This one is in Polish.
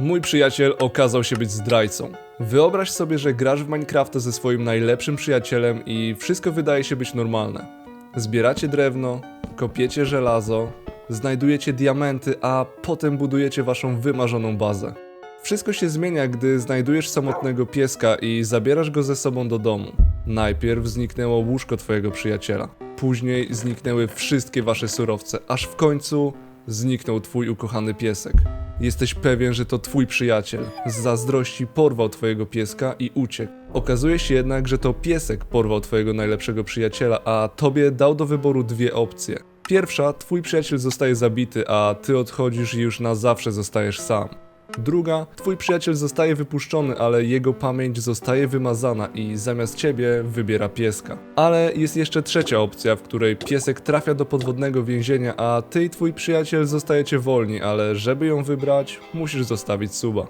Mój przyjaciel okazał się być zdrajcą. Wyobraź sobie, że grasz w Minecrafta ze swoim najlepszym przyjacielem i wszystko wydaje się być normalne. Zbieracie drewno, kopiecie żelazo, znajdujecie diamenty, a potem budujecie waszą wymarzoną bazę. Wszystko się zmienia, gdy znajdujesz samotnego pieska i zabierasz go ze sobą do domu. Najpierw zniknęło łóżko twojego przyjaciela, później zniknęły wszystkie wasze surowce, aż w końcu zniknął twój ukochany piesek. Jesteś pewien, że to twój przyjaciel. Z zazdrości porwał twojego pieska i uciekł. Okazuje się jednak, że to piesek porwał twojego najlepszego przyjaciela, a tobie dał do wyboru dwie opcje. Pierwsza, twój przyjaciel zostaje zabity, a ty odchodzisz i już na zawsze zostajesz sam. Druga, twój przyjaciel zostaje wypuszczony, ale jego pamięć zostaje wymazana i zamiast ciebie wybiera pieska. Ale jest jeszcze trzecia opcja, w której piesek trafia do podwodnego więzienia, a ty i twój przyjaciel zostajecie wolni, ale żeby ją wybrać, musisz zostawić suba.